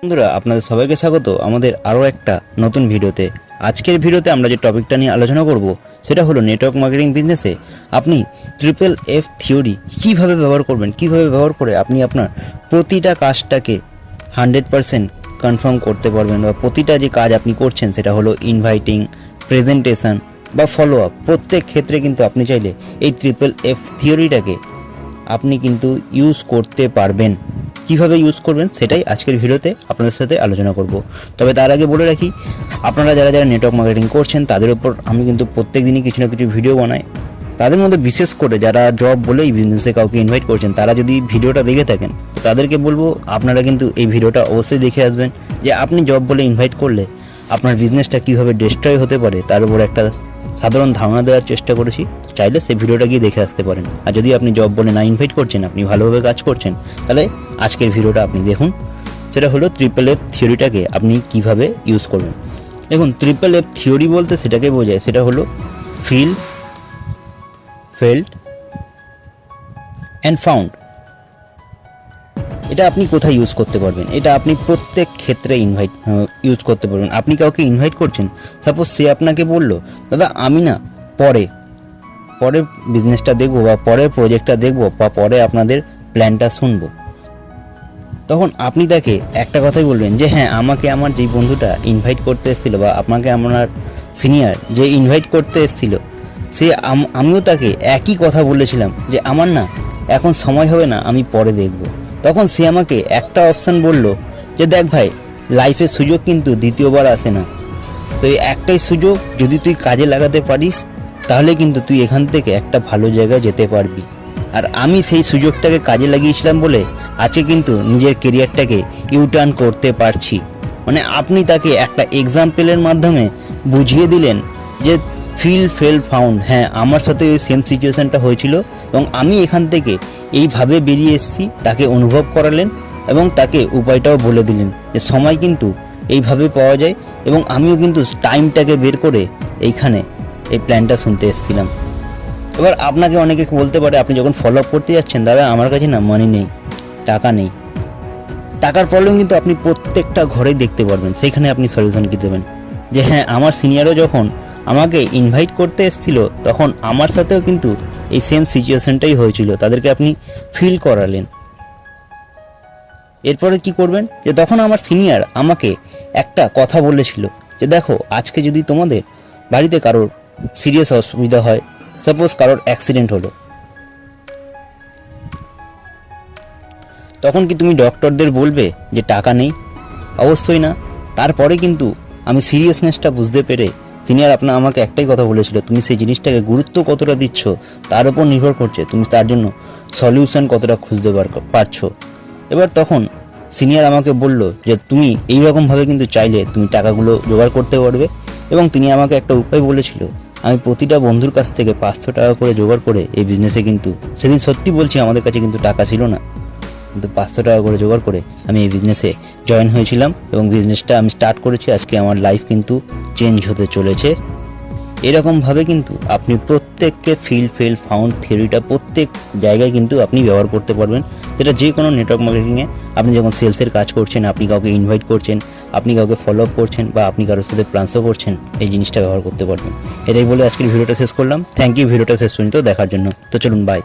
বন্ধুরা, আপনাদের সবাইকে স্বাগত। আমাদের আরও একটা নতুন ভিডিওতে। আজকের ভিডিওতে আমরা যে টপিকটা নিয়ে আলোচনা করব, সেটা হলো নেটওয়ার্ক মার্কেটিং বিজনেসে আপনি ট্রিপল এফ থিওরি কীভাবে ব্যবহার করবেন, কীভাবে ব্যবহার করে আপনি আপনার প্রতিটা কাজটাকে হান্ড্রেড পারসেন্ট কনফার্ম করতে পারবেন বা প্রতিটা যে কাজ আপনি করছেন, সেটা হলো ইনভাইটিং প্রেজেন্টেশন বা ফলো আপ প্রত্যেক ক্ষেত্রে কিন্তু আপনি চাইলে এই ট্রিপল এফ থিওরিটাকে আপনি কিন্তু ইউজ করতে পারবেন। কীভাবে ইউজ করবেন সেটাই আজকের ভিডিওতে আপনাদের সাথে আলোচনা করব। তবে তার আগে বলে রাখি, আপনারা যারা যারা নেটওয়ার্ক মার্কেটিং করছেন, তাদের উপর আমি কিন্তু প্রত্যেক দিনই কিছু না কিছু ভিডিও বানাই। তাদের মধ্যে বিশেষ করে যারা জব বলে এই বিজনেসে কাউকে ইনভাইট করছেন, তারা যদি ভিডিওটা দেখে থাকেন, তাদেরকে বলব আপনারা কিন্তু এই ভিডিওটা অবশ্যই দেখে আসবেন যে আপনি জব বলে ইনভাইট করলে আপনার বিজনেসটা কীভাবে ডিস্ট্রয় হতে পারে, তার উপর একটা সাধারণ ধারণা দেওয়ার চেষ্টা করেছি, চাইলে সেই ভিডিওটা গিয়ে দেখে আসতে পারেন। আর যদি আপনি জব বলে না ইনভাইট করছেন, আপনি ভালোভাবে কাজ করছেন, তাহলে আজকের ভিডিওটা আপনি দেখুন। সেটা হলো ট্রিপল এফ থিওরিটাকে আপনি কীভাবে ইউজ করবেন। দেখুন ট্রিপল এফ থিওরি বলতে সেটাকে বোঝায়, সেটা হলো ফিল ফেল্ট অ্যান্ড ফাউন্ড এটা আপনি কোথায় ইউজ করতে পারবেন? এটা আপনি প্রত্যেক ক্ষেত্রে ইনভাইট ইউজ করতে পারবেন। আপনি কাউকে ইনভাইট করছেন সাপোজ সে আপনাকে বলল, দাদা, আমি না পরে, পরের বিজনেসটা দেখব বা পরের প্রজেক্টটা দেখব বা পরে আপনাদের প্ল্যানটা শুনব। তখন আপনি তাকে একটা কথাই বলবেন যে হ্যাঁ আমাকে আমার যেই বন্ধুটা ইনভাইট করতে এসেছিল বা আপনাকে আমার সিনিয়র যে ইনভাইট করতে এসেছিল, সে আম- আমিও তাকে একই কথা বলেছিলাম যে, আমার না এখন সময় হবে না, আমি পরে দেখব। তখন সে আমাকে একটা অপশান বলল যে, দেখ ভাই লাইফের সুযোগ কিন্তু দ্বিতীয়বার আসে না। তো এই একটাই সুযোগ যদি তুই কাজে লাগাতে পারিস, তাহলে কিন্তু তুই এখান থেকে একটা ভালো জায়গায় যেতে পারবি। আর আমি সেই সুযোগটাকে কাজে লাগিয়েছিলাম বলে আজকে কিন্তু নিজের কেরিয়ারটাকে ইউটার্ন করতে পারছি। মানে আপনি তাকে একটা এক্সাম্পলের মাধ্যমে বুঝিয়ে দিলেন যে ফিল ফেল ফাউন্ড হ্যাঁ আমার সাথে ওই সেম সিচুয়েশনটা হয়েছিল এবং আমি এখান থেকে এইভাবে বেরিয়ে এসেছি, তাকে অনুভব করালেন এবং তাকে উপায়টাও বলে দিলেন যে সময় কিন্তু এইভাবে পাওয়া যায় এবং আমিও কিন্তু টাইমটাকে বের করে এইখানে এই প্ল্যানটা শুনতে এসেছিলাম। এবার আপনাকে অনেকে বলতে পারে, আপনি যখন ফলো আপ করতে যাচ্ছেন, দাদা, আমার কাছে না মানি নেই, টাকা নেই। টাকার প্রবলেম কিন্তু আপনি প্রত্যেকটা ঘরেই দেখতে পারবেন, সেইখানে আপনি সলিউশন কি দেবেন? যে হ্যাঁ আমার সিনিয়রও যখন আমাকে ইনভাইট করতে এসেছিল, তখন আমার সাথেও কিন্তু এই সেম সিচুয়েশনটাই হয়েছিল। তাদেরকে আপনি ফিল করালেন। এরপরে কি করবেন? যে তখন আমার সিনিয়র আমাকে একটা কথা বলেছিল যে, দেখো, আজকে যদি তোমাদের বাড়িতে কারোর সিরিয়াস অসুবিধা হয় সাপোজ কারোর অ্যাক্সিডেন্ট হলো। তখন কি তুমি ডক্টরদের বলবে যে, টাকা নেই? অবশ্যই না। তারপরে কিন্তু আমি সিরিয়াসনেসটা বুঝতে পেরে সিনিয়র আপনার আমাকে একটাই কথা বলেছিল, তুমি সেই জিনিসটাকে গুরুত্ব কতটা দিচ্ছ, তার উপর নির্ভর করছে। তুমি তার জন্য সলিউশন কতটা খুঁজতে পার- পারছ। এবার তখন সিনিয়র আমাকে বলল যে, তুমি এই রকমভাবে কিন্তু চাইলে তুমি টাকাগুলো জোগাড় করতে পারবে। এবং তিনি আমাকে একটা উপায় বলেছিল, আমি প্রতিটা বন্ধুর কাছ থেকে পাঁচশো টাকা করে জোগাড় করে এই বিজনেসে কিন্তু সেদিন সত্যি বলছি, আমাদের কাছে কিন্তু টাকা ছিল না। পাঁচশো টাকা করে জোগাড় করে আমি এই বিজনেসে জয়েন হয়েছিলাম এবং বিজনেসটা আমি স্টার্ট করেছি। আজকে আমার লাইফ কিন্তু চেঞ্জ হতে চলেছে। এরকমভাবে কিন্তু আপনি প্রত্যেককে ফিল ফেল ফাউন্ড থিওরিটা প্রত্যেক জায়গায় কিন্তু আপনি ব্যবহার করতে পারবেন। সেটা যে কোনো নেটওয়ার্ক মার্কেটিংয়ে আপনি যখন সেলসের কাজ করছেন, আপনি কাউকে ইনভাইট করছেন, আপনি কাউকে ফলো আপ করছেন বা আপনি কারোর সাথে প্লান্সও করছেন, এই জিনিসটা ব্যবহার করতে পারবেন। এটাই বলে আজকের ভিডিওটা শেষ করলাম। থ্যাংক ইউ ভিডিওটা শেষ পর্যন্ত দেখার জন্য। তো চলুন বাই